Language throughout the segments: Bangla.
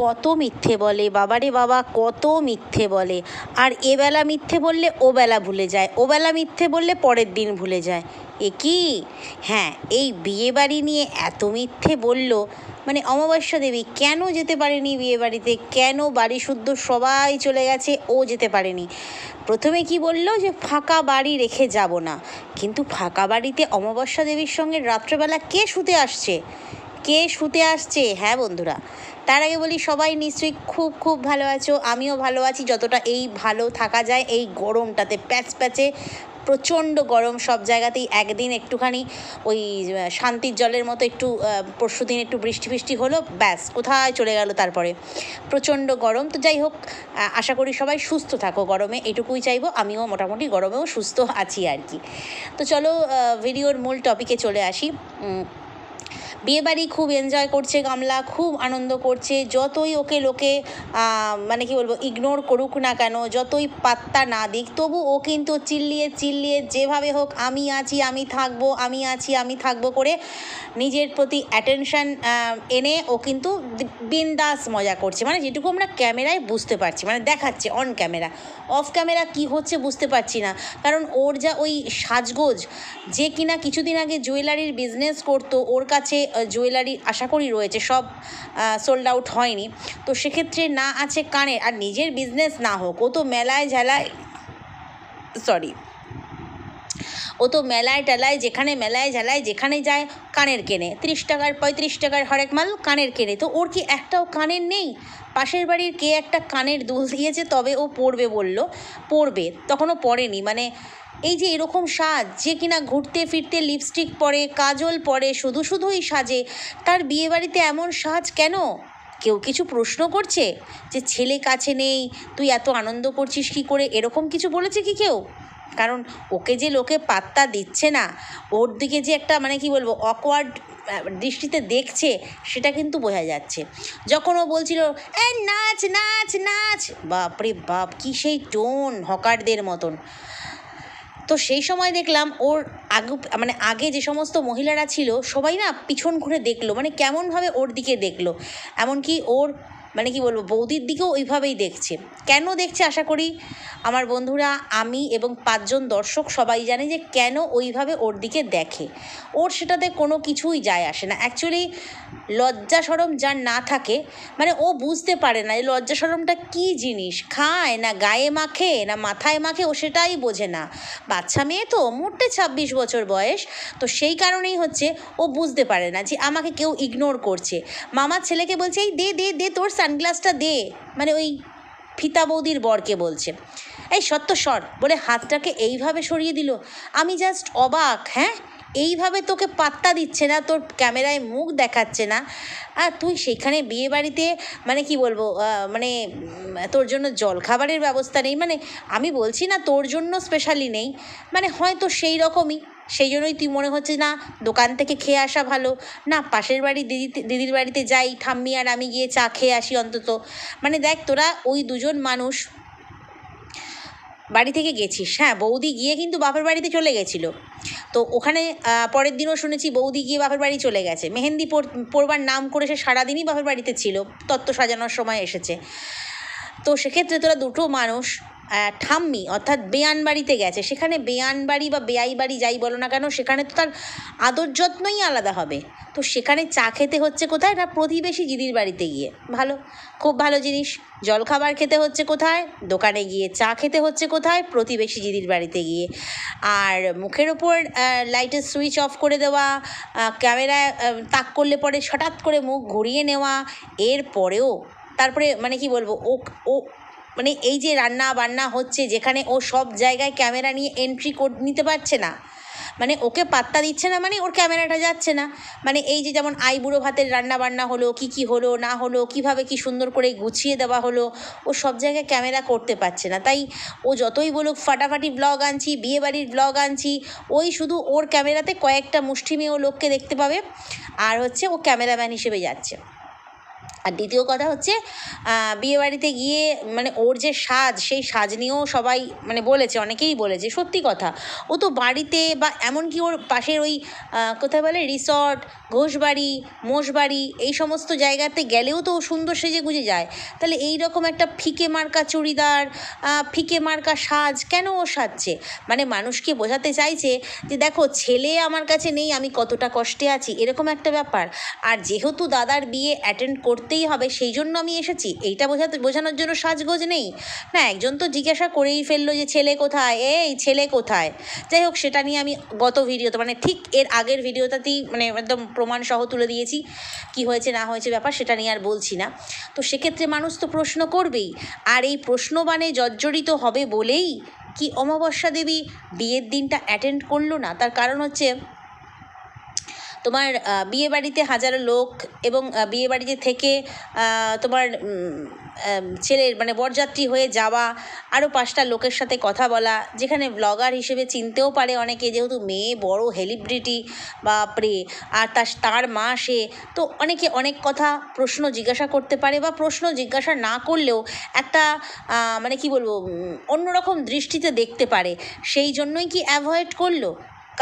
কত মিথ্যে বলে, বাবারে বাবা, কত মিথ্যে বলে। আর এবেলা মিথ্যে বললে ওবেলা ভুলে যায় ওবেলা মিথ্যে বললে পরের দিন ভুলে যায়। এ কি? হ্যাঁ এই বিয়েবাড়ি নিয়ে এত মিথ্যে বলল মানে অমাবস্যা দেবী কেন যেতে পারেনি বিয়ে বাড়িতে কেন বাড়ি শুদ্ধ সবাই চলে গেছে, ও যেতে পারেনি? প্রথমে কি বলল যে, ফাঁকা বাড়ি রেখে যাব না। কিন্তু ফাঁকা বাড়িতে অমাবস্যা দেবীর সঙ্গে রাত্রেবেলা কে শুতে আসছে? কে শুতে আসছে? হ্যাঁ বন্ধুরা, তার আগে বলি, সবাই নিশ্চয়ই খুব খুব ভালো আছো। আমিও ভালো আছি। যতটা এই ভালো থাকা যায়, এই গরমটাতে প্যাচ প্যাচে, প্রচণ্ড গরম সব জায়গাতেই একদিন একটুখানি ওই শান্তির জলের মতো একটু পরশু দিন একটু বৃষ্টি ফৃষ্টি হলো, ব্যাস, কোথায় চলে গেল তারপরে? প্রচণ্ড গরম। তো যাই হোক আশা করি সবাই সুস্থ থাকো গরমে। এটুকুই চাইব, আমিও মোটামুটি গরমেও সুস্থ আছি আর কি। তো চলো ভিডিওর মূল টপিকে চলে আসি। বিয়েবাড়ি খুব এনজয় করছে গামলা, খুব আনন্দ করছে। যতই ওকে লোকে মানে কি বলব ইগনোর করুক না কেন, যতই পাত্তা না দিক, তবু ও কিন্তু চিল্লিয়ে চিল্লিয়ে যেভাবে হোক, আমি আছি, আমি থাকব, আমি আছি, আমি থাকব করে নিজের প্রতি অ্যাটেনশন এনে ও কিন্তু বিন্দাস মজা করছে। মানে যেটুকু আমরা ক্যামেরায় বুঝতে পারছি মানে দেখাচ্ছে অন ক্যামেরা অফ ক্যামেরা কি হচ্ছে বুঝতে পারছি না। কারণ ওর যা ওই সাজগোজ, যে কিনা কিছুদিন আগে জুয়েলারির বিজনেস করতো, ওর কাছে জুয়েলারি আশা করি রয়েছে, সব সোল্ড আউট হয়নি। তো সেক্ষেত্রে না আছে কানের আর নিজের বিজনেস না হোক, ও তো মেলায় ঝালায় সরি ও তো মেলায় টেলায়, যেখানে মেলায় ঝালায়, যেখানে যায়, কানের কেনে। তিরিশ টাকার, পঁয়ত্রিশ টাকার হরেক মাল কানের কেনে। তো ওর কি একটাও কানের নেই? পাশের বাড়ির কে একটা কানের দুল দিয়েছে, তবে ও পরবে বলল, পড়বে, তখনও পড়েনি। মানে এই যে এরকম সাজ, যে কিনা ঘুরতে ফিরতে লিপস্টিক পরে, কাজল পরে, শুধু শুধুই সাজে, তার বিয়েবাড়িতে এমন সাজ কেন? কেউ কিছু প্রশ্ন করছে? যে ছেলে কাছে নেই, তুই এত আনন্দ করছিস কি করে? এরকম কিছু বলেছে কি কেউ? কারণ ওকে যে লোকে পাত্তা দিচ্ছে না, ওর দিকে যে একটা মানে কি বলব অকওয়ার্ড দৃষ্টিতে দেখছে, সেটা কিন্তু বোঝা যাচ্ছে। যখন ও বলছিল এ নাচ নাচ নাচ, বাপরে বাপ, কি সেই টোন হকারদের মতন। তো সেই সময় দেখলাম ওর আগে মানে আগে যে সমস্ত মহিলারা ছিল, সবাই না পিছন ঘুরে দেখল মানে কেমনভাবে ওর দিকে দেখল। এমনকি ওর মানে কি বলব, বৌদির দিকেও ওইভাবেই দেখছে। কেন দেখছে আশা করি? আমার বন্ধুরা, আমি এবং পাঁচজন দর্শক সবাই জানে যে কেন ওইভাবে ওর দিকে দেখে। ওর সেটাতে কোনো কিছুই যায় আসে না। অ্যাকচুয়ালি লজ্জা সরম যার না থাকে মানে ও বুঝতে পারে না যে লজ্জা সরমটা কী জিনিস। খায় না গায়ে মাখে, না মাথায় মাখে, ও সেটাই বোঝে না। বাচ্চা মেয়ে তো, মোটে ছাব্বিশ বছর বয়স। তো সেই কারণেই হচ্ছে ও বুঝতে পারে না যে আমাকে কেউ ইগনোর করছে। মামার ছেলেকে বলছে, এই দে দে দে, তোর সানগ্লাসটা দে। মানে ওই ফিতা বৌদির বরকে বলছে। এই সত্য সর, বলে হাতটাকে এইভাবে সরিয়ে দিল। আমি জাস্ট অবাক হ্যাঁ? এইভাবে তোকে পাত্তা দিচ্ছে না, তোর ক্যামেরায় মুখ দেখাচ্ছে না। আর তুই সেখানে বিয়ে বাড়িতে মানে কি বলব মানে তোর জন্য জল খাবারের ব্যবস্থা নেই। মানে আমি বলছি না তোর জন্য স্পেশালি নেই। মানে হয়তো সেই রকমই। সেই জন্যই তুই মনে হচ্ছে না দোকান থেকে খেয়ে আসা ভালো? না, পাশের বাড়ি দিদি দিদির বাড়িতে যাই, ঠাম্মি আর আমি গিয়ে চা খেয়ে আসি অন্তত। মানে দেখ, তোরা ওই দুজন মানুষ বাড়ি থেকে গেছিস হ্যাঁ? বৌদি গিয়ে কিন্তু বাপের বাড়িতে চলে গেছিল। তো ওখানে পরের দিনও শুনেছি বৌদি গিয়ে বাপের বাড়ি চলে গেছে। মেহেন্দি পরবার নাম করে সে সারাদিনই বাপের বাড়িতে ছিল। তত্ত্ব সাজানোর সময় এসেছে। তো সেক্ষেত্রে তোরা দুটো মানুষ ঠাম্মি, অর্থাৎ বেয়ান বাড়িতে গেছে। সেখানে বেয়ান বাড়ি বা বেয়াই বাড়ি যাই বলো না কেন, সেখানে তো তার আদর যত্নই আলাদা হবে। তো সেখানে চা খেতে হচ্ছে কোথায় না প্রতিবেশী দিদির বাড়িতে গিয়ে? ভালো, খুব ভালো জিনিস। জলখাবার খেতে হচ্ছে কোথায়? দোকানে গিয়ে চা খেতে হচ্ছে কোথায়? প্রতিবেশী দিদির বাড়িতে গিয়ে। আর মুখের ওপর লাইটের সুইচ অফ করে দেওয়া ক্যামেরা তাক করলে পরে হঠাৎ করে মুখ ঘুরিয়ে নেওয়া এর পরেও তারপরে মানে কি বলব, ও ও মানে এই যে রান্না বান্না হচ্ছে, যেখানে ও সব জায়গায় ক্যামেরা নিয়ে এন্ট্রি নিতে পারছে না। মানে ওকে পাত্তা দিচ্ছে না মানে ওর ক্যামেরাটা যাচ্ছে না। মানে এই যে যেমন আইবুড়ো ভাতের রান্না বান্না হলো, কি কি হলো, না হলো, কীভাবে কি সুন্দর করে গুছিয়ে দেওয়া হলো, ও সব জায়গায় ক্যামেরা করতে পারছে না। তাই ও যতই বলুক, ফাটাফাটি ব্লগ আনছি বিয়েবাড়ির ব্লগ আনছি, ওই শুধু ওর ক্যামেরাতে কয়েকটা মুষ্টিমেয় লোককে দেখতে পাবে, আর হচ্ছে ও ক্যামেরাম্যান হিসেবে যাচ্ছে। আর দ্বিতীয় কথা হচ্ছে বিয়েবাড়িতে গিয়ে মানে ওর যে সাজ, সেই সাজ নিয়েও সবাই মানে বলেছে, অনেকেই বলেছে, সত্যি কথা। ও তো বাড়িতে বা এমনকি ওর পাশের ওই কোথায় বলে রিসর্ট ঘোষবাড়ি, মোষবাড়ি, এই সমস্ত জায়গাতে গেলেও তো ও সুন্দর সেজে গুজে যায়। তাহলে এই রকম একটা ফিকে মার্কা চুড়িদার ফিকে মার্কা সাজ কেন ও সাজছে? মানে মানুষকে বোঝাতে চাইছে যে দেখো, ছেলে আমার কাছে নেই, আমি কতটা কষ্টে আছি, এরকম একটা ব্যাপার। আর যেহেতু দাদার বিয়ে অ্যাটেন্ড করতেই হবে সেই জন্য আমি এসেছি। এইটা বোঝাতে বোঝানোর জন্য সাজগোজ নেই। না, একজন তো জিজ্ঞাসা করেই ফেলল যে, ছেলে কোথায়? এই, ছেলে কোথায়? যাই হোক, সেটা নিয়ে আমি গত ভিডিওতে মানে ঠিক এর আগের ভিডিওটাতেই মানে একদম প্রমাণ সহ তুলে দিয়েছি, কি হয়েছে, না হয়েছে ব্যাপার, সেটা নিয়ে আর বলছি না। তো সেক্ষেত্রে মানুষ তো প্রশ্ন করবেই, আর এই প্রশ্নবাণে জর্জরিত হবে বলেই কি অমাবস্যা দেবী বিয়ের দিনটা অ্যাটেন্ড করল না? তার কারণ হচ্ছে তোমার বিয়ে বাড়িতে হাজারো লোক এবং বিয়ে বাড়িতে থেকে তোমার ছেলের মানে বরযাত্রী হয়ে যাওয়া আরও পাঁচটা লোকের সাথে কথা বলা, যেখানে ব্লগার হিসেবে চিনতেও পারে অনেকে যেহেতু মেয়ে, বড় হেলিব্রিটি বা প্রে আর তার তার মা সে, তো অনেকে অনেক কথা প্রশ্ন জিজ্ঞাসা করতে পারে বা প্রশ্ন জিজ্ঞাসা না করলেও একটা মানে কি বলব অন্যরকম দৃষ্টিতে দেখতে পারে। সেই জন্যই কি অ্যাভয়েড করল?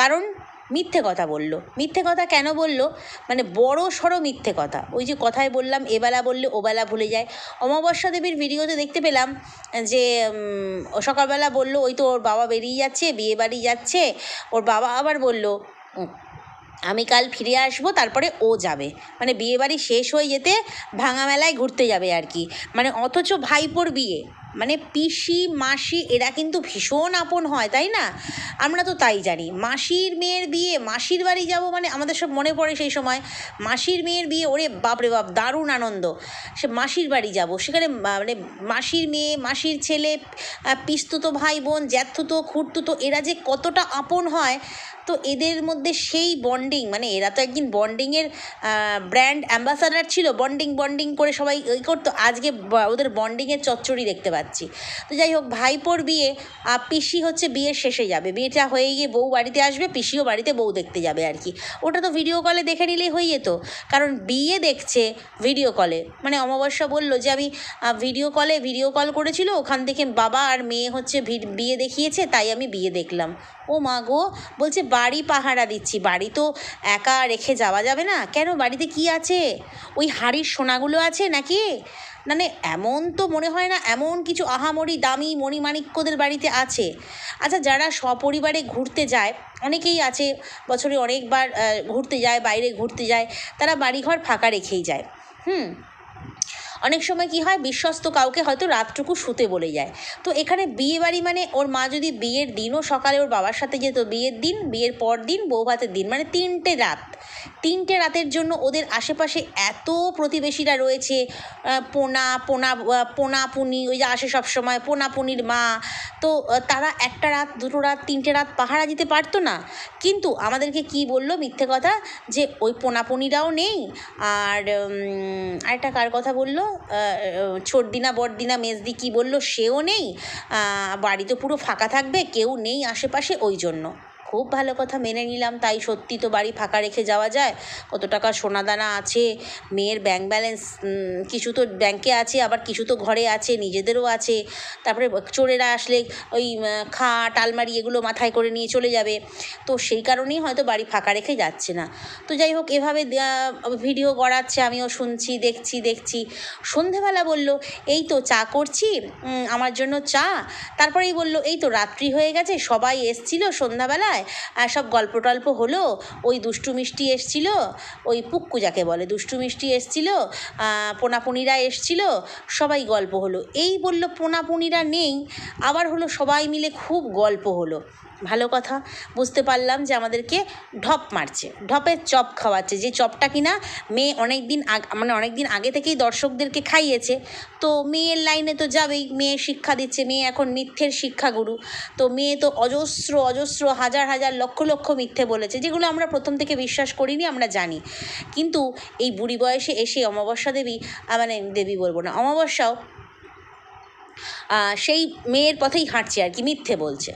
কারণ মিথ্যে কথা বলল। মিথ্যে কথা কেন বলল? মানে বড় সড়ো মিথ্যে কথা। ওই যে কথায় বললাম, এবেলা বললে ওবেলা ভুলে যায়। অমাবস্যা দেবীর ভিডিওতে দেখতে পেলাম যে সকালবেলা বলল, ওই তো ওর বাবা বেরিয়ে যাচ্ছে বিয়ে বাড়ি যাচ্ছে। ওর বাবা আবার বলল আমি কাল ফিরে আসব, তারপরে ও যাবে। মানে বিয়ে বাড়ি শেষ হয়ে যেতে ভাঙা মেলায় ঘুরতে যাবে আর কি। মানে অথচ ভাইপোর বিয়ে। মানে পিসি, মাসি এরা কিন্তু ভীষণ আপন হয়, তাই না? আমরা তো তাই জানি। মাসির মেয়ের বিয়ে, মাসির বাড়ি যাব মানে আমাদের সব মনে পড়ে সেই সময়। মাসির মেয়ের বিয়ে, ওরে বাপরে বাপ, দারুণ আনন্দ। সে মাসির বাড়ি যাব। সেখানে মানে মাসির মেয়ে, মাসির ছেলে পিস্তুতো ভাই বোন, জ্যাঠতুতো, খুঁড়তুতো, এরা যে কতটা আপন হয়, তো এদের মধ্যে সেই বন্ডিং মানে এরা তো একদিন বন্ডিংয়ের ব্র্যান্ড অ্যাম্বাসাডার ছিল। বন্ডিং বন্ডিং করে সবাই ওই করতো। আজকে ওদের বন্ডিংয়ের চচ্চড়ি দেখতে পাচ্ছি। তো যাই হোক, ভাইপোর বিয়ে পিসি হচ্ছে বিয়ের শেষে যাবে। বিয়েটা হয়ে গিয়ে বউ বাড়িতে আসবে, পিসিও বাড়িতে বউ দেখতে যাবে আর কি। ওটা তো ভিডিও কলে দেখে নিলেই হয়ে যেত। কারণ বিয়ে দেখছে ভিডিও কলে মানে অমাবস্যা বলল যে, আমি ভিডিও কলে ভিডিও কল করেছিল, ওখান থেকে বাবা আর মেয়ে হচ্ছে বিয়ে দেখিয়েছে, তাই আমি বিয়ে দেখলাম। ও মা গো, বলছে, বাড়ি পাহারা দিচ্ছি, বাড়ি তো একা রেখে যাওয়া যাবে না। কেন, বাড়িতে কি আছে? ওই হাড়ির সোনাগুলো আছে নাকি? মানে এমন তো মনে হয় না, এমন কিছু আহামরি দামি মণিমাণিক্যদের বাড়িতে আছে। আচ্ছা যারা সপরিবারে ঘুরতে যায়, অনেকেই আছে, বছরে অনেকবার ঘুরতে যায়, বাইরে ঘুরতে যায়, তারা বাড়িঘর ফাঁকা রেখেই যায়। হুম অনেক সময় কি হয়, বিশ্বস্ত কাউকে হয়তো রাতটুকু শুতে বলে যায়। তো এখানে বিয়ে বাড়ি মানে ওর মা যদি বিয়ের দিনও সকালে ওর বাবার সাথে যেত, বিয়ের দিন, বিয়ের পর দিন, বউ ভাতের দিন মানে তিনটে রাত। তিনটে রাতের জন্য ওদের আশেপাশে এত প্রতিবেশীরা রয়েছে পোনা পোনা পোনা পুনি, ওই যে আসে সব সময় পোনা পুনির মা। তো তারা একটা রাত, দুটো রাত, তিনটে রাত পাহারা দিতে পারতো না। কিন্তু আমাদেরকে কি বলল মিথ্যে কথা? যে ওই পোনা পোনাপুনিরাও নেই, আর আরেকটা কার কথা বলল? ছোটদিনা বড়দিনা মেজদি কি বলল? সেও নেই। বাড়ি তো পুরো ফাঁকা থাকবে, কেউ নেই আশেপাশে, ওই জন্য। খুব ভালো কথা মেনে নিলাম, তাই সত্যি তো বাড়ি ফাঁকা রেখে যাওয়া যায়। কত টাকা সোনাদানা আছে, মেয়ের ব্যাংক ব্যালেন্স কিছু তো ব্যাংকে আছে, আবার কিছু তো ঘরে আছে, নিজেদেরও আছে। তারপরে চোরেরা আসলে ওই খাট, আলমারি এগুলো মাথায় করে নিয়ে চলে যাবে। তো সেই কারণেই হয়তো বাড়ি ফাঁকা রেখে যাচ্ছে না। তো যাই হোক, এভাবে ভিডিও গড়াচ্ছে, আমিও শুনছি, দেখছি দেখছি। সন্ধেবেলা বলল, এই তো চা করছি আমার জন্য চা। তারপরেই বলল, এই তো রাত্রি হয়ে গেছে, সবাই এসছিল সন্ধ্যাবেলায়। আর সব গল্প টল্প হলো, ওই দুষ্টু মিষ্টি এসছিল, ওই পুক্কু যাকে বলে, দুষ্টু মিষ্টি এসছিল পোনাপুনিরা এসছিল, সবাই গল্প হলো। এই বলল, পোনাপুনিরা নেই, আবার হলো সবাই মিলে খুব গল্প হলো। ভালো কথা। বুঝতে পারলাম যে আমাদেরকে ঢপ মারছে, ঢপের চপ খাওয়াচ্ছে। যে চপটা কিনা মেয়ে অনেক দিন মানে অনেক দিন আগে থেকেই দর্শকদেরকে খাইয়েছে। তো মেয়ের লাইনে তো যাবেই, মেয়ে শিক্ষা দিচ্ছে, মেয়ে এখন মিথ্যের শিক্ষাগুরু। তো মেয়ে তো অজস্র অজস্র, হাজার হাজার, লক্ষ লক্ষ মিথ্যে বলেছে, যেগুলো আমরা প্রথম থেকে বিশ্বাস করিনি, আমরা জানি। কিন্তু এই বুড়ি বয়সে এসে অমাবস্যা দেবী মানে দেবী বলব না, অমাবস্যাও সেই মেয়ের পথেই হাঁটছে আর কি, মিথ্যে বলছে।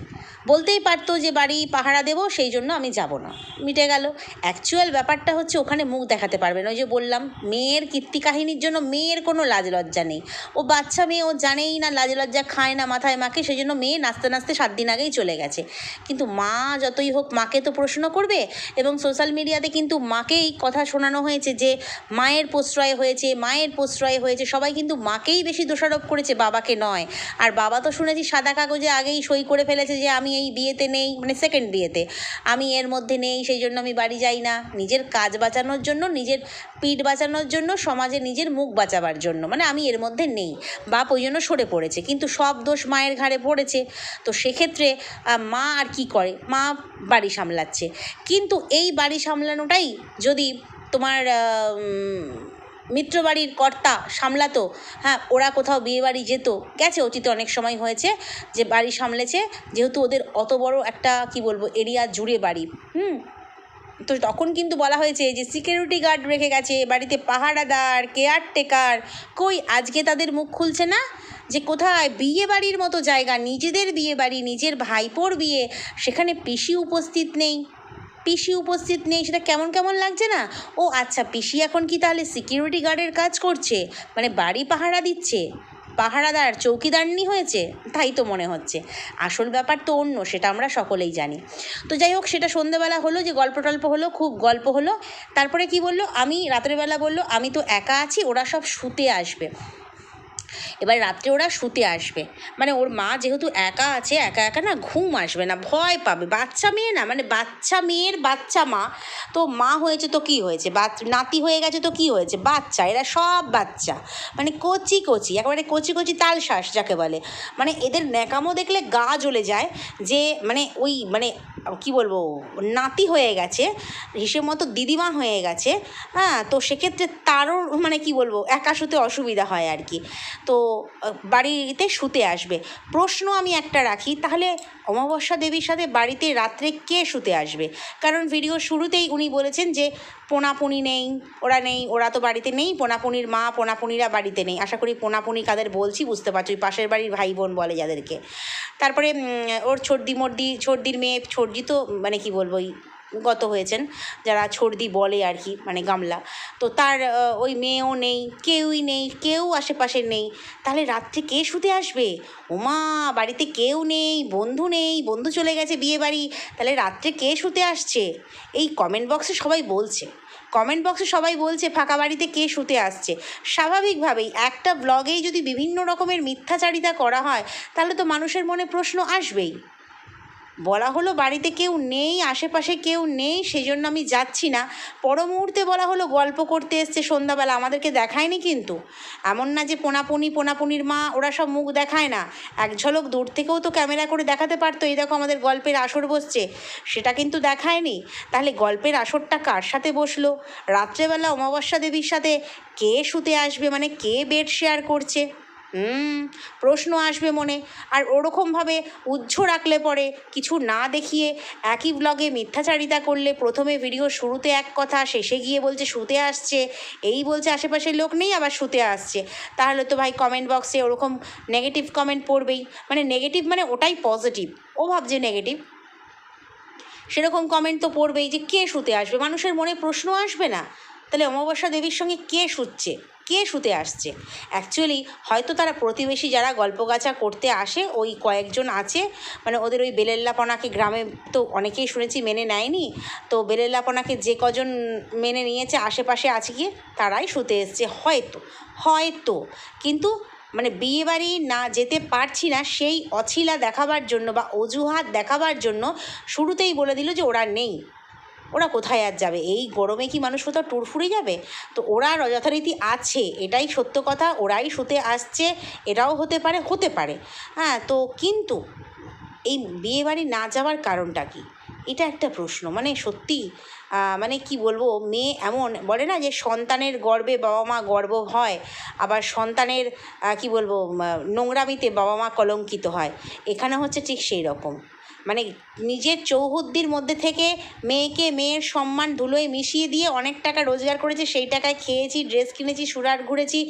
বলতেই পারতো যে বাড়ি পাহারা দেবো, সেই জন্য আমি যাব না। মিটে গেল। অ্যাকচুয়াল ব্যাপারটা হচ্ছে ওখানে মুখ দেখাতে পারবে না। ওই যে বললাম, মেয়ের কীর্তি কাহিনীর জন্য মেয়ের কোনো লাজ লজ্জা নেই। ও বাচ্চা মেয়ে, ও জানেই না লাজ লজ্জা খায় না মাথায় মাকে সেই জন্য মেয়ে নাচতে নাচতে সাত দিন আগেই চলে গেছে। কিন্তু মা যতই হোক মাকে তো প্রশ্ন করবে এবং সোশ্যাল মিডিয়াতে কিন্তু মাকেই কথা শোনানো হয়েছে যে মায়ের প্রশ্রয় হয়েছে, মায়ের প্রশ্রয় হয়েছে। সবাই কিন্তু মাকেই বেশি দোষারোপ করেছে, বাবাকে নয়। আর বাবা তো শুনেছি সাদা কাগজে আগেই সই করে ফেলেছে যে আমি এই বিয়েতে নেই মানে সেকেন্ড বিয়েতে। আমি এর মধ্যে নেই, সেই জন্য আমি বাড়ি যাই না। নিজের কাজ বাঁচানোর জন্য, নিজের পিঠ বাঁচানোর জন্য, সমাজে নিজের মুখ বাঁচাবার জন্য। মানে আমি এর মধ্যে নেই। বাপ ওই জন্য সরে পড়েছে। কিন্তু সব দোষ মায়ের ঘাড়ে পড়েছে। তো সেক্ষেত্রে মা আর কি করে? মা বাড়ি সামলাচ্ছে। কিন্তু এই বাড়ি সামলানোটাই যদি তোমার মিত্রবাড়ির কর্তা সামলাতো। হ্যাঁ ওরা কোথাও বিয়ে বাড়ি যেত। গেছে, অতীতে অনেক সময় হয়েছে যে বাড়ি সামলেছে। যেহেতু ওদের অত বড় একটা, কি বলব, এরিয়া জুড়ে বাড়ি। হুম? তো তখন কিন্তু বলা হয়েছে যে সিকিউরিটি গার্ড রেখে গেছে, বাড়িতে পাহারাদার কেয়ারটেকার কই, আজকে তাদের মুখ খুলছে না? যে কোথায়? বিয়ে বাড়ির মতো জায়গা, নিজেদের বিয়ে বাড়ি নিজের ভাইপোর বিয়ে, সেখানে পিসি উপস্থিত নেই। পিসি উপস্থিত নেই, সেটা কেমন কেমন লাগছে না? ও আচ্ছা পিসি এখন কি তাহলে সিকিউরিটি গার্ডের কাজ করছে? মানে বাড়ি পাহারা দিচ্ছে? পাহারাদার, চৌকিদারনি হয়েছে? তাই তো মনে হচ্ছে। আসল ব্যাপার তো অন্য, সেটা আমরা সকলেই জানি। তো যাই হোক, সেটা সন্ধেবেলা হলো যে গল্প টল্প হলো, খুব গল্প হলো। তারপরে কি বলল? আমি রাত্রেবেলা বলল, আমি তো একা আছি, ওরা সব শুতে আসবে। এবার রাত্রে ওরা শুতে আসবে। মানে ওর মা যেহেতু একা আছে, একা একা না ঘুম আসবে না, ভয় পাবে। বাচ্চা মেয়ে না মানে বাচ্চা মেয়ের বাচ্চা মা। তো মা হয়েছে তো কি হয়েছে? নাতি হয়ে গেছে তো কি হয়েছে? বাচ্চা, এরা সব বাচ্চা। মানে কচি কচি, একেবারে কচি কচি তাল শ্বাস যাকে বলে। মানে এদের ন্যাকামো দেখলে গা জ্বলে যায় যে মানে ওই মানে কি বলব, নাতি হয়ে গেছে হিসেব মতো দিদিমা হয়ে গেছে। হ্যাঁ তো সেক্ষেত্রে তারও মানে কি বলব, একা শুতে অসুবিধা হয় আর কি। তো বাড়িতে শুতে আসবে। প্রশ্ন আমি একটা রাখি, তাহলে অমাবস্যা দেবীর সাথে বাড়িতে রাত্রে কে শুতে আসবে? কারণ ভিডিও শুরুতেই উনি বলেছেন যে, পোনাপুনি নেই, ওরা নেই, ওরা তো বাড়িতে নেই, পোনাপুনির মা, পোনাপুনিরা বাড়িতে নেই। আশা করি পোনাপুনি কাদের বলছি বুঝতে পারছ, ওই পাশের বাড়ির ভাই বোন বলে যাদেরকে। তারপরে ওর ছর্দি মর্দি ছর্দির মেয়ে ছর্দি তো মানে কি বলব গত হয়েছেন, যারা ছর্দি বলে আর কি মানে গামলা। তো তার ওই মেয়েও নেই, কেউই নেই, কেউ আশেপাশে নেই। তাহলে রাত্রে কে শুতে আসবে? ওমা, বাড়িতে কেউ নেই, বন্ধু নেই, বন্ধু চলে গেছে বিয়ে বাড়ি তাহলে রাত্রে কে শুতে আসছে? এই কমেন্ট বক্সে সবাই বলছে। কমেন্ট বক্সে সবাই বলছে, ফাঁকা বাড়িতে কে শুতে আসছে? স্বাভাবিকভাবেই একটা ব্লগেই যদি বিভিন্ন রকমের মিথ্যাচারিতা করা হয়, তাহলে তো মানুষের মনে প্রশ্ন আসবেই। বলা হলো বাড়িতে কেউ নেই, আশেপাশে কেউ নেই, সেজন্য আমি যাচ্ছি না। পর মুহূর্তে বলা হলো গল্প করতে এসছে সন্ধ্যাবেলা, আমাদেরকে দেখায়নি কিন্তু। এমন না যে পোনাপুনি, পোনাপুনির মা, ওরা সব মুখ দেখায় না। এক ঝলক দূর থেকেও তো ক্যামেরা করে দেখাতে পারতো, এই দেখো আমাদের গল্পের আসর বসছে। সেটা কিন্তু দেখায়নি। তাহলে গল্পের আসরটা কার সাথে বসল? রাত্রেবেলা অমাবস্যা দেবীর সাথে কে শুতে আসবে? মানে কে বেড শেয়ার করছে? হুম, প্রশ্ন আসবে মনে। আর ওরকমভাবে উজ্জ রাখলে পরে কিছু না দেখিয়ে একই ব্লগে মিথ্যাচারিতা করলে প্রথমে ভিডিও শুরুতে এক কথা, শেষে গিয়ে বলছে শুতে আসছে। এই বলছে আশেপাশের লোক নেই, আবার শুতে আসছে। তাহলে তো ভাই কমেন্ট বক্সে ওরকম নেগেটিভ কমেন্ট পড়বেই। মানে নেগেটিভ মানে ওটাই পজিটিভ ও ভাবছে নেগেটিভ সেরকম কমেন্ট তো পড়বেই যে কে শুতে আসবে? মানুষের মনে প্রশ্ন আসবে না। তাহলে অমাবস্যা দেবীর সঙ্গে কে শুচ্ছে? কে শুতে আসছে। অ্যাকচুয়ালি হয়তো তারা প্রতিবেশী যারা গল্পগাছা করতে আসে, ওই কয়েকজন আছে। মানে ওদের ওই বেলেল্লাপনাকে গ্রামে তো অনেকেই শুনেছি মেনে নেয়নি। তো বেলেল্লাপনাকে যে কজন মেনে নিয়েছে, আশেপাশে আছে কি, তারাই শুতে এসছে। হয়তো হয়তো। কিন্তু মানে বিয়ে বাড়ি না যেতে পারছি না, সেই অছিলা দেখাবার জন্য বা অজুহাত দেখাবার জন্য শুরুতেই বলে দিল যে ওরা নেই। ওরা কোথায় আর যাবে? এই গরমে কি মানুষ কোথাও ট্যুর ফুরে যাবে? তো ওরা যথারীতি আছে, এটাই সত্য কথা, ওরাই শুতে আসছে, এটাও হতে পারে হতে পারে। হ্যাঁ তো কিন্তু এই বিয়ে বাড়ি না যাওয়ার কারণটা কি? এটা একটা প্রশ্ন। মানে সত্যি মানে কি বলব, মেয়ে এমন, বলে না যে সন্তানের গর্বে বাবা মা গর্ব হয়, আবার সন্তানের কি বলব নোংরামিতে বাবা মা কলঙ্কিত হয়। এখানে হচ্ছে ঠিক সেই রকম মানে নিজের চৌহদ্দির মধ্যে থেকে মেয়েকে মেয়ের সম্মান ধুলোয় মিশিয়ে দিয়ে অনেক টাকা রোজগার করেছে, সেই টাকায় খেয়েছি, ড্রেস কিনেছি, সুরাট ঘুরেছি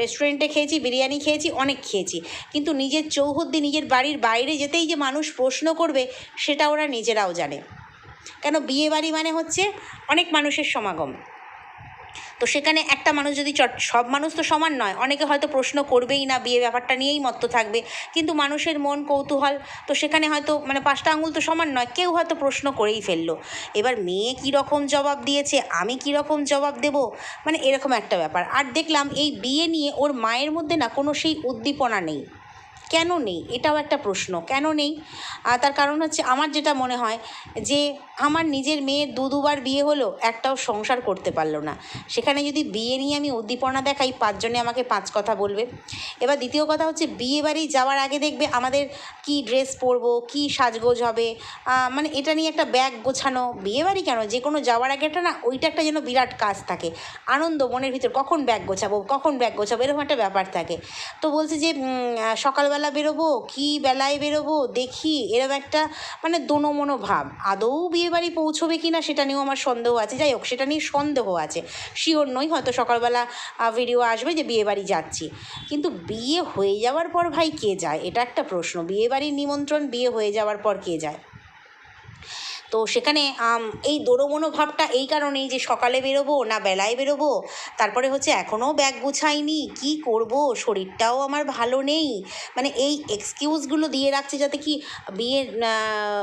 রেস্টুরেন্টে খেয়েছি, বিরিয়ানি খেয়েছি, অনেক খেয়েছি। কিন্তু নিজের চৌহদ্দি নিজের বাড়ির বাইরে যেতেই যে মানুষ প্রশ্ন করবে, সেটা ওরা নিজেরাও জানে। কেন বিয়ে বাড়ি মানে হচ্ছে অনেক মানুষের সমাগম। তো সেখানে একটা মানুষ যদি চট, সব মানুষ তো সমান নয়। অনেকে হয়তো প্রশ্ন করবেই না, বিয়ে ব্যাপারটা নিয়েই মত্ত থাকবে। কিন্তু মানুষের মন কৌতূহল, তো সেখানে হয়তো মানে পাঁচটা আঙুল তো সমান নয়, কেউ হয়তো প্রশ্ন করেই ফেলল। এবার মেয়ে কী রকম জবাব দিয়েছে, আমি কী রকম জবাব দেব? মানে এরকম একটা ব্যাপার। আর দেখলাম এই বিয়ে নিয়ে ওর মায়ের মধ্যে না কোনো সেই উদ্দীপনা নেই। কেন নেই? এটাও একটা প্রশ্ন কেন নেই? তার কারণ হচ্ছে আমার যেটা মনে হয় যে আমার নিজের মেয়ের দু দুবার বিয়ে হলো একটাও সংসার করতে পারল না। সেখানে যদি বিয়ে নিয়ে আমি উদ্দীপনা দেখাই পাঁচজনে আমাকে পাঁচ কথা বলবে। এবার দ্বিতীয় কথা হচ্ছে বিয়ে বাড়ি যাওয়ার আগে দেখবে আমাদের কি ড্রেস পরবো কি সাজগোজ হবে মানে এটা নিয়ে একটা ব্যাগ গোছানো। বিয়ে বাড়ি কেন? যে কোনো যাওয়ার আগে একটা না ওইটা একটা যেন বিরাট কাজ থাকে। আনন্দ মনের ভিতর কখন ব্যাগ গোছাবো কখন ব্যাগ গোছাবো এরকম একটা ব্যাপার থাকে। তো বলছে যে উম, সকালবেলা বেরোবো, কি বেলায় বেরোবো, দেখি এরকম একটা মানে দোনো মনো ভাব। আদৌ বিয়ে বাড়ি পৌঁছবে কি না সেটা নিয়েও আমার সন্দেহ আছে। যাই হোক, সেটা নিয়ে সন্দেহ আছে। শিওর নই, হয়তো সকালবেলা ভিডিও আসবে যে বিয়ে বাড়ি যাচ্ছি। কিন্তু বিয়ে হয়ে যাওয়ার পর ভাই কে যায়? এটা একটা প্রশ্ন। বিয়ে বাড়ির নিমন্ত্রণ বিয়ে হয়ে যাওয়ার পর কে যায়? তো সেখানে এই দোড়োমনো ভাবটা এই কারণেই যে সকালে বেরোবো না বেলায় বেরোবো, তারপরে হচ্ছে এখনও ব্যাগ গুছাইনি, কি করব? শরীরটাও আমার ভালো নেই। মানে এই এক্সকিউজগুলো দিয়ে রাখছে যাতে কি বিয়ের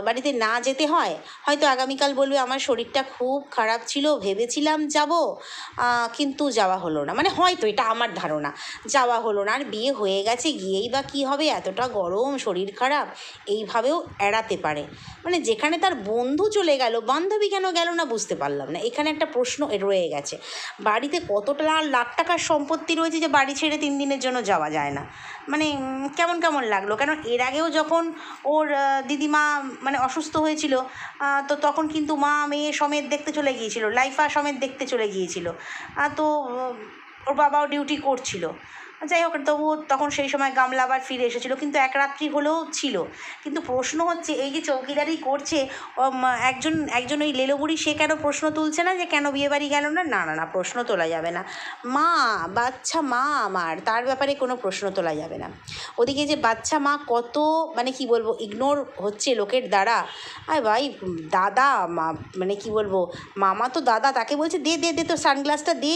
বাড়িতে না যেতে হয়। হয়তো আগামীকাল বলবে আমার শরীরটা খুব খারাপ ছিল, ভেবেছিলাম যাব কিন্তু যাওয়া হলো না। মানে হয়তো এটা আমার ধারণা, যাওয়া হলো না। আর বিয়ে হয়ে গেছে, গিয়েই বা কী হবে? এতটা গরম, শরীর খারাপ, এইভাবেও এড়াতে পারে। মানে যেখানে তার বন্ধু চলে গেল, বান্ধবী কেন গেল না বুঝতে পারলাম না। এখানে একটা প্রশ্ন রয়ে গেছে। বাড়িতে কতটা লাখ টাকার সম্পত্তি রয়েছে যে বাড়ি ছেড়ে তিন দিনের জন্য যাওয়া যায় না? মানে কেমন কেমন লাগল? কেন এর আগেও যখন ওর দিদিমা মানে অসুস্থ হয়েছিল তো তখন কিন্তু মা মেয়ে সমেত দেখতে চলে গিয়েছিল, লাইফা সমেত দেখতে চলে গিয়েছিল। তো ওর বাবাও ডিউটি করছিল। যাই হোক, তবু তখন সেই সময় গামলা আবার ফিরে এসেছিল। কিন্তু এক রাত্রি হলেও ছিল। কিন্তু প্রশ্ন হচ্ছে, এই যে চৌকিদারি করছে একজন একজন ওই লেলোবুড়ি, সে কেন প্রশ্ন তুলছে না যে কেন বিয়ে বাড়ি গেল না? না না না, প্রশ্ন তোলা যাবে না। মা, বাচ্চা মা আমার, তার ব্যাপারে কোনো প্রশ্ন তোলা যাবে না। ওদিকে যে বাচ্চা মা কত মানে কি বলব ইগনোর হচ্ছে লোকের দ্বারা। আরে ভাই, দাদা, মা মানে কি বলব, মামা তো দাদা, তাকে বলছে, দে দে দে তো সানগ্লাসটা দে।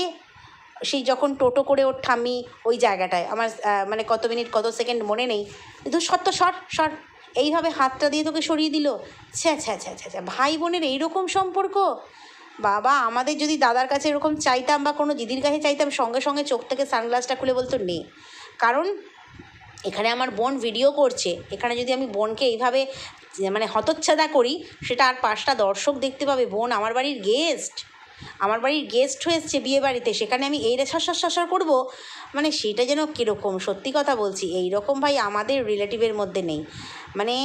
সেই যখন টোটো করে ওর ঠামি ওই জায়গাটায়, আমার মানে কত মিনিট, কত সেকেন্ড মনে নেই, কিন্তু সত্য সর সর। এইভাবে হাতটা দিয়ে তোকে সরিয়ে দিল। ছ্যা ছ্যা ছ্যা ছ্যা ছ্যা, ভাই বোনের এইরকম সম্পর্ক? বাবা, আমাদের যদি দাদার কাছে এরকম চাইতাম বা কোনো দিদির কাছে চাইতাম, সঙ্গে সঙ্গে চোখ থেকে সানগ্লাসটা খুলে বলতো, নে। কারণ এখানে আমার বোন ভিডিও করছে। এখানে যদি আমি বোনকে এইভাবে মানে হতচ্ছাদা করি, সেটা আর পাঁচটা দর্শক দেখতে পাবে। বোন আমার বাড়ির গেস্ট আমার বাড়ির গেস্ট হয়েছে বিয়ে বাড়িতে, সেখানে আমি এই রে শাসার করব। মানে সেটা যেন কীরকম? সত্যি কথা বলছি এই রকম ভাই আমাদের রিলেটিভের মধ্যে নেই। মানে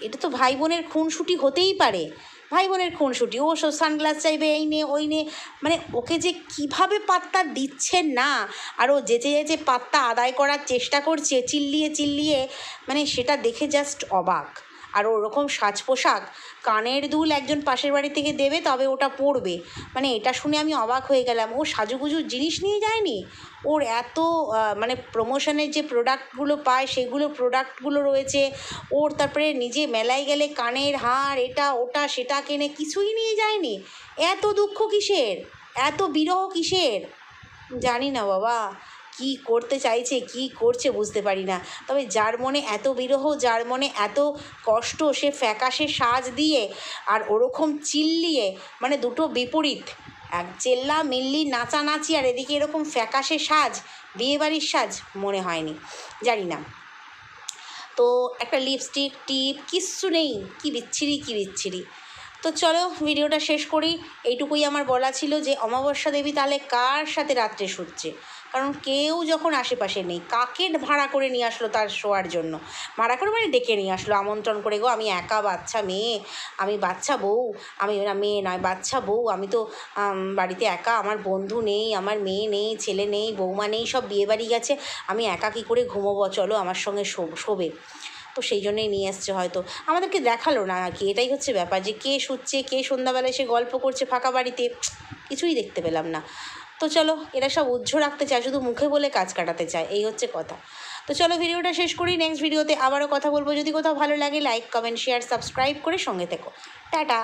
এটা তো ভাই বোনের খুনসুটি হতেই পারে। ভাই বোনের খুনসুটি, ও সব সানগ্লাস চাইবে, এই নে, ওই নে। মানে ওকে যে কীভাবে পাত্তা দিচ্ছে না, আর ও যেচে যেচে পাত্তা আদায় করার চেষ্টা করছে, চিল্লিয়ে চিল্লিয়ে মানে সেটা দেখে জাস্ট অবাক। আর ওরকম সাজ পোশাক কানের দুল একজন পাশের বাড়ি থেকে দেবে, তবে ওটা পরবে মানে এটা শুনে আমি অবাক হয়ে গেলাম। ও সাজুগুজুর জিনিস নিয়ে যায়নি? ওর এত মানে প্রমোশনের যে প্রোডাক্টগুলো পায়, সেগুলো প্রোডাক্টগুলো রয়েছে। ওর তারপরে নিজে মেলায় গেলে কানের হার, এটা, ওটা, সেটা কেনে কিছুই নিয়ে যায়নি। এত দুঃখ কিসের? এত বিরহ কিসের? জানি না বাবা। কি করতে চাইছে, কি করছে বুঝতে পারি না। তবে যার মনে এত বিরহ, যার মনে এত কষ্ট, সে ফ্যাকাশে সাজ দিয়ে আর ওরকম চিল্লিয়ে মানে দুটো বিপরীত, এক চেল্লা মিল্লি নাচানাচি আর এদিকে এরকম ফ্যাকাশে সাজ, বিয়েবাড়ির সাজ মনে হয়নি, জানি না। তো একটা লিপস্টিক টিপ কিচ্ছু নেই, কি বিচ্ছিরি কি বিচ্ছিরি। তো চলো ভিডিওটা শেষ করি, এইটুকুই আমার বলা ছিল যে অমাবস্যা দেবী তাহলে কার সাথে রাত্রে শুচ্ছে কারণ কেউ যখন আশেপাশে নেই, কাকে ভাড়া করে নিয়ে আসলো তার শোয়ার জন্য? ভাড়া করে মানে ডেকে নিয়ে আসলো, আমন্ত্রণ করে, গো, আমি একা বাচ্চা মেয়ে, আমি বাচ্চা বউ, আমি না, মেয়ে নয়, বাচ্চা বউ, আমি তো বাড়িতে একা, আমার বন্ধু নেই, আমার মেয়ে নেই, ছেলে নেই, বৌমা নেই, সব বিয়ে বাড়ি গেছে, আমি একা কী করে ঘুমোবো? চলো আমার সঙ্গে শোবে। তো সেই জন্যই নিয়ে এসছে হয়তো। আমাদেরকে দেখাল না কি, এটাই হচ্ছে ব্যাপার যে কে শুচ্ছে, কে সন্ধ্যাবেলায় এসে গল্প করছে ফাঁকা বাড়িতে, কিছুই দেখতে পেলাম না। তো চলো, এরা সব উজ্জ্ব রাখতে চায়, শুধু মুখে বলে কাজ কাটাতে চায়, এই হচ্ছে কথা। তো চলো, ভিডিওটা শেষ করি নেক্সট ভিডিওতে আবারও কথা বলব। যদি কোথাও ভালো লাগে লাইক কমেন্ট শেয়ার সাবস্ক্রাইব করে সঙ্গে থেকো। টাটা!